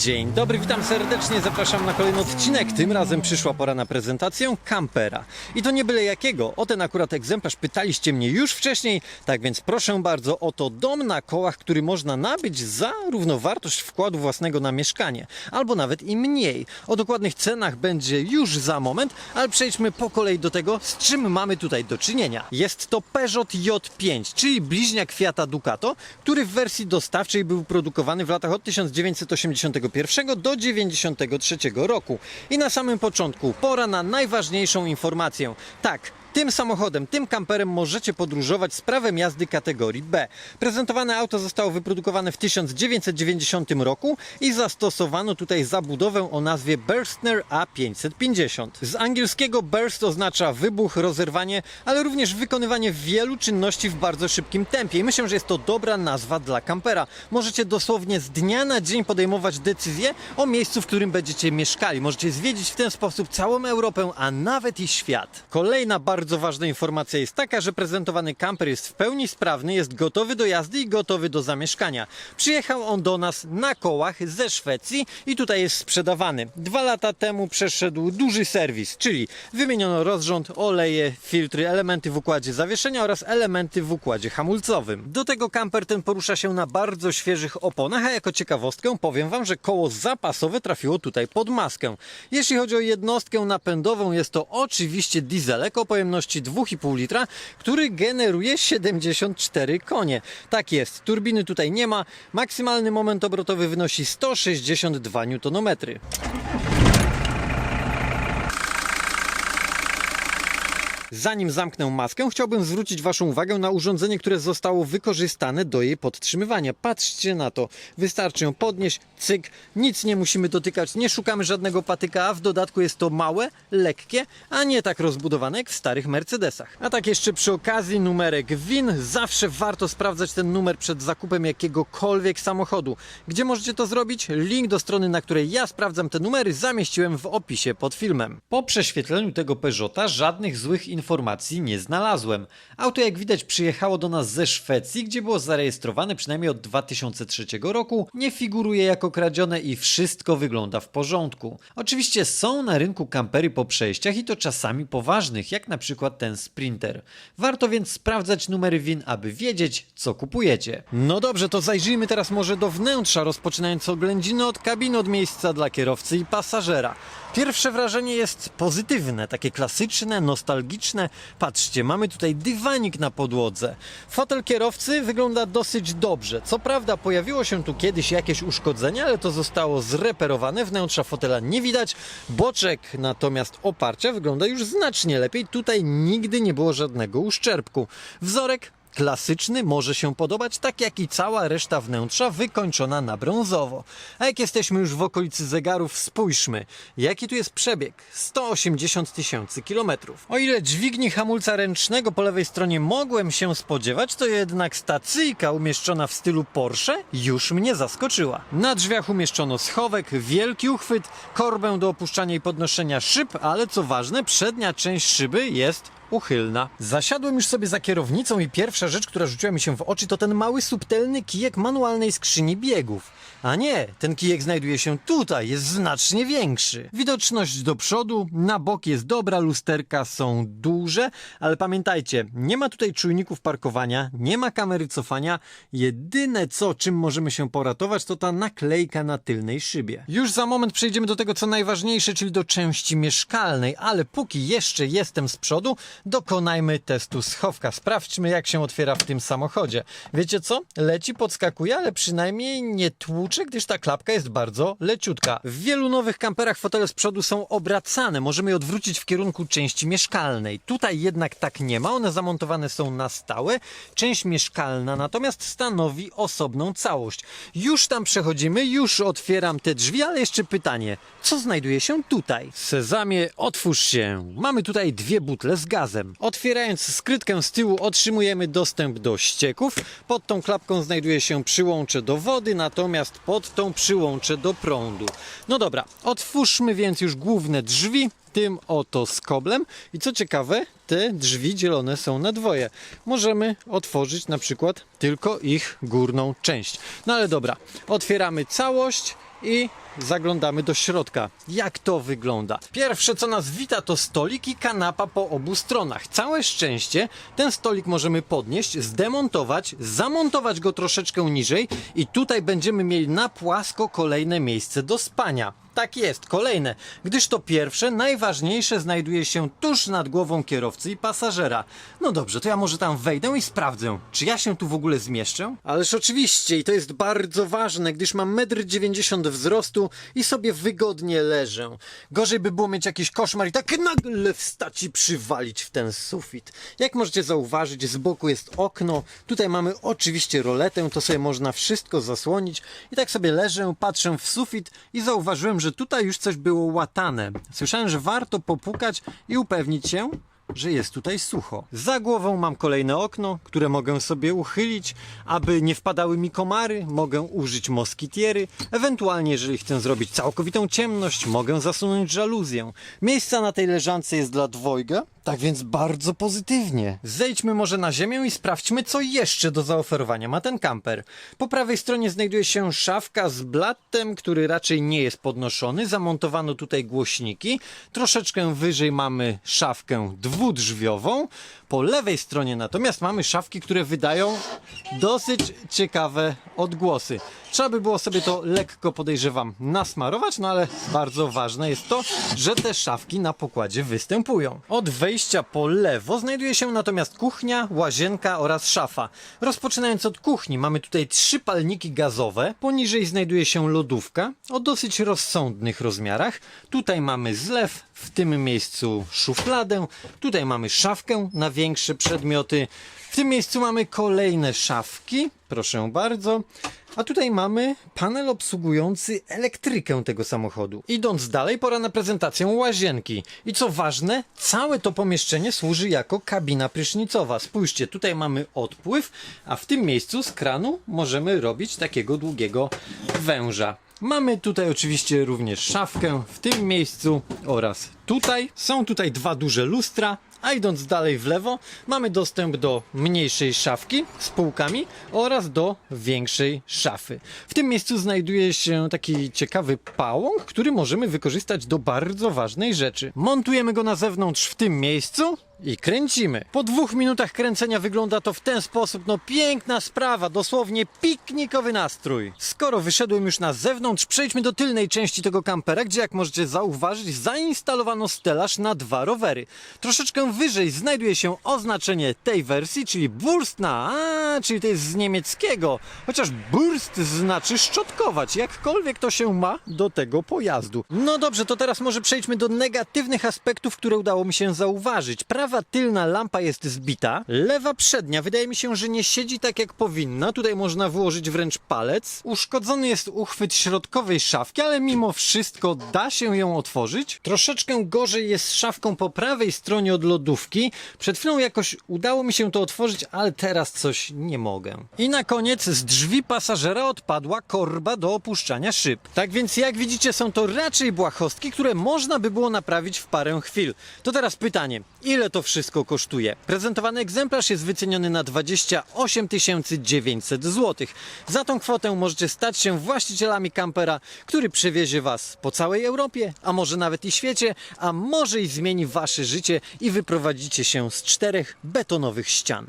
Dzień dobry, witam serdecznie, zapraszam na kolejny odcinek. Tym razem przyszła pora na prezentację kampera. I to nie byle jakiego, o ten akurat egzemplarz pytaliście mnie już wcześniej, tak więc proszę bardzo, oto dom na kołach, który można nabyć za równowartość wkładu własnego na mieszkanie, albo nawet i mniej. O dokładnych cenach będzie już za moment, ale przejdźmy po kolei do tego, z czym mamy tutaj do czynienia. Jest to Peugeot J5, czyli bliźniak Fiata Ducato, który w wersji dostawczej był produkowany w latach od 1981 do 1993 roku. I na samym początku pora na najważniejszą informację. Tak, tym samochodem, tym kamperem możecie podróżować z prawem jazdy kategorii B. Prezentowane auto zostało wyprodukowane w 1990 roku i zastosowano tutaj zabudowę o nazwie Burstner A550. Z angielskiego burst oznacza wybuch, rozerwanie, ale również wykonywanie wielu czynności w bardzo szybkim tempie. I myślę, że jest to dobra nazwa dla kampera. Możecie dosłownie z dnia na dzień podejmować decyzje o miejscu, w którym będziecie mieszkali. Możecie zwiedzić w ten sposób całą Europę, a nawet i świat. Kolejna bardzo ważna informacja jest taka, że prezentowany kamper jest w pełni sprawny, jest gotowy do jazdy i gotowy do zamieszkania. Przyjechał on do nas na kołach ze Szwecji i tutaj jest sprzedawany. Dwa lata temu przeszedł duży serwis, czyli wymieniono rozrząd, oleje, filtry, elementy w układzie zawieszenia oraz elementy w układzie hamulcowym. Do tego kamper ten porusza się na bardzo świeżych oponach, a jako ciekawostkę powiem Wam, że koło zapasowe trafiło tutaj pod maskę. Jeśli chodzi o jednostkę napędową, jest to oczywiście dieselek o pojemności 2,5 litra, który generuje 74 konie. Tak jest, turbiny tutaj nie ma, maksymalny moment obrotowy wynosi 162 Nm. Zanim zamknę maskę, chciałbym zwrócić Waszą uwagę na urządzenie, które zostało wykorzystane do jej podtrzymywania. Patrzcie na to. Wystarczy ją podnieść, cyk, nic nie musimy dotykać, nie szukamy żadnego patyka, a w dodatku jest to małe, lekkie, a nie tak rozbudowane jak w starych Mercedesach. A tak jeszcze przy okazji numerek WIN. Zawsze warto sprawdzać ten numer przed zakupem jakiegokolwiek samochodu. Gdzie możecie to zrobić? Link do strony, na której ja sprawdzam te numery, zamieściłem w opisie pod filmem. Po prześwietleniu tego Peugeota żadnych złych informacji nie znalazłem. Auto jak widać przyjechało do nas ze Szwecji, gdzie było zarejestrowane przynajmniej od 2003 roku, nie figuruje jako kradzione i wszystko wygląda w porządku. Oczywiście są na rynku kampery po przejściach i to czasami poważnych, jak na przykład ten Sprinter. Warto więc sprawdzać numery WIN, aby wiedzieć, co kupujecie. No dobrze, to zajrzyjmy teraz może do wnętrza, rozpoczynając oględziny od kabiny, od miejsca dla kierowcy i pasażera. Pierwsze wrażenie jest pozytywne, takie klasyczne, nostalgiczne. Patrzcie, mamy tutaj dywanik na podłodze. Fotel kierowcy wygląda dosyć dobrze. Co prawda pojawiło się tu kiedyś jakieś uszkodzenie, ale to zostało zreperowane. Wnętrza fotela nie widać. Boczek natomiast oparcia wygląda już znacznie lepiej. Tutaj nigdy nie było żadnego uszczerbku. Wzorek klasyczny może się podobać, tak jak i cała reszta wnętrza wykończona na brązowo. A jak jesteśmy już w okolicy zegarów, spójrzmy, jaki tu jest przebieg. 180 tysięcy kilometrów. O ile dźwigni hamulca ręcznego po lewej stronie mogłem się spodziewać, to jednak stacyjka umieszczona w stylu Porsche już mnie zaskoczyła. Na drzwiach umieszczono schowek, wielki uchwyt, korbę do opuszczania i podnoszenia szyb, ale co ważne, przednia część szyby jest uchylna. Zasiadłem już sobie za kierownicą i pierwsza rzecz, która rzuciła mi się w oczy, to ten mały, subtelny kijek manualnej skrzyni biegów. A nie, ten kijek znajduje się tutaj, jest znacznie większy. Widoczność do przodu, na bok jest dobra, lusterka są duże, ale pamiętajcie, nie ma tutaj czujników parkowania, nie ma kamery cofania. Jedyne co, czym możemy się poratować, to ta naklejka na tylnej szybie. Już za moment przejdziemy do tego, co najważniejsze, czyli do części mieszkalnej, ale póki jeszcze jestem z przodu, dokonajmy testu schowka. Sprawdźmy, jak się otwiera w tym samochodzie. Wiecie co? Leci, podskakuje, ale przynajmniej nie tłucze, gdyż ta klapka jest bardzo leciutka. W wielu nowych kamperach fotele z przodu są obracane. Możemy je odwrócić w kierunku części mieszkalnej. Tutaj jednak tak nie ma. One zamontowane są na stałe. Część mieszkalna natomiast stanowi osobną całość. Już tam przechodzimy, już otwieram te drzwi, ale jeszcze pytanie. Co znajduje się tutaj? Sezamie, otwórz się. Mamy tutaj dwie butle z gazem. Otwierając skrytkę z tyłu otrzymujemy dostęp do ścieków. Pod tą klapką znajduje się przyłącze do wody, natomiast pod tą przyłącze do prądu. No dobra, otwórzmy więc już główne drzwi tym oto skoblem i co ciekawe, te drzwi dzielone są na dwoje. Możemy otworzyć na przykład tylko ich górną część. No ale dobra, otwieramy całość i zaglądamy do środka. Jak to wygląda? Pierwsze co nas wita to stolik i kanapa po obu stronach. Całe szczęście ten stolik możemy podnieść, zdemontować, zamontować go troszeczkę niżej i tutaj będziemy mieli na płasko kolejne miejsce do spania. Tak jest, kolejne, gdyż to pierwsze, najważniejsze znajduje się tuż nad głową kierowcy i pasażera. No dobrze, to ja może tam wejdę i sprawdzę, czy ja się tu w ogóle zmieszczę? Ależ oczywiście i to jest bardzo ważne, gdyż mam 1,90 m wzrostu i sobie wygodnie leżę. Gorzej by było mieć jakiś koszmar i tak nagle wstać i przywalić w ten sufit. Jak możecie zauważyć, z boku jest okno, tutaj mamy oczywiście roletę, to sobie można wszystko zasłonić i tak sobie leżę, patrzę w sufit i zauważyłem, że tutaj już coś było łatane. Słyszałem, że warto popukać i upewnić się, że jest tutaj sucho. Za głową mam kolejne okno, które mogę sobie uchylić, aby nie wpadały mi komary, mogę użyć moskitiery, ewentualnie jeżeli chcę zrobić całkowitą ciemność, mogę zasunąć żaluzję. Miejsca na tej leżance jest dla dwojga, tak więc bardzo pozytywnie. Zejdźmy może na ziemię i sprawdźmy, co jeszcze do zaoferowania ma ten kamper. Po prawej stronie znajduje się szafka z blattem, który raczej nie jest podnoszony. Zamontowano tutaj głośniki. Troszeczkę wyżej mamy szafkę dwudrzwiową. Po lewej stronie natomiast mamy szafki, które wydają dosyć ciekawe odgłosy. Trzeba by było sobie to lekko, podejrzewam, nasmarować, no ale bardzo ważne jest to, że te szafki na pokładzie występują. Od wejścia po lewo znajduje się natomiast kuchnia, łazienka oraz szafa. Rozpoczynając od kuchni, mamy tutaj trzy palniki gazowe, poniżej znajduje się lodówka o dosyć rozsądnych rozmiarach. Tutaj mamy zlew, w tym miejscu szufladę, tutaj mamy szafkę na większe przedmioty. W tym miejscu mamy kolejne szafki, proszę bardzo. A tutaj mamy panel obsługujący elektrykę tego samochodu. Idąc dalej, pora na prezentację łazienki. I co ważne, całe to pomieszczenie służy jako kabina prysznicowa. Spójrzcie, tutaj mamy odpływ, a w tym miejscu z kranu możemy robić takiego długiego węża. Mamy tutaj oczywiście również szafkę w tym miejscu oraz tutaj. Są tutaj dwa duże lustra, a idąc dalej w lewo mamy dostęp do mniejszej szafki z półkami oraz do większej szafy. W tym miejscu znajduje się taki ciekawy pałąk, który możemy wykorzystać do bardzo ważnej rzeczy. Montujemy go na zewnątrz w tym miejscu i kręcimy. Po dwóch minutach kręcenia wygląda to w ten sposób. No piękna sprawa, dosłownie piknikowy nastrój. Skoro wyszedłem już na zewnątrz, przejdźmy do tylnej części tego kampera, gdzie jak możecie zauważyć, zainstalowano stelaż na dwa rowery. Troszeczkę wyżej znajduje się oznaczenie tej wersji, czyli Burstna, a, czyli to jest z niemieckiego. Chociaż Burst znaczy szczotkować, jakkolwiek to się ma do tego pojazdu. No dobrze, to teraz może przejdźmy do negatywnych aspektów, które udało mi się zauważyć. Prawa tylna lampa jest zbita, lewa przednia wydaje mi się, że nie siedzi tak jak powinna. Tutaj można włożyć wręcz palec. Uszkodzony jest uchwyt środkowej szafki, ale mimo wszystko da się ją otworzyć. Troszeczkę gorzej jest z szafką po prawej stronie od lodówki. Przed chwilą jakoś udało mi się to otworzyć, ale teraz coś nie mogę. I na koniec z drzwi pasażera odpadła korba do opuszczania szyb. Tak więc jak widzicie są to raczej błahostki, które można by było naprawić w parę chwil. To teraz pytanie, ile to wszystko kosztuje? Prezentowany egzemplarz jest wyceniony na 28 900 zł. Za tą kwotę możecie stać się właścicielami kampera, który przewiezie Was po całej Europie, a może nawet i świecie, a może i zmieni Wasze życie i wyprowadzicie się z czterech betonowych ścian.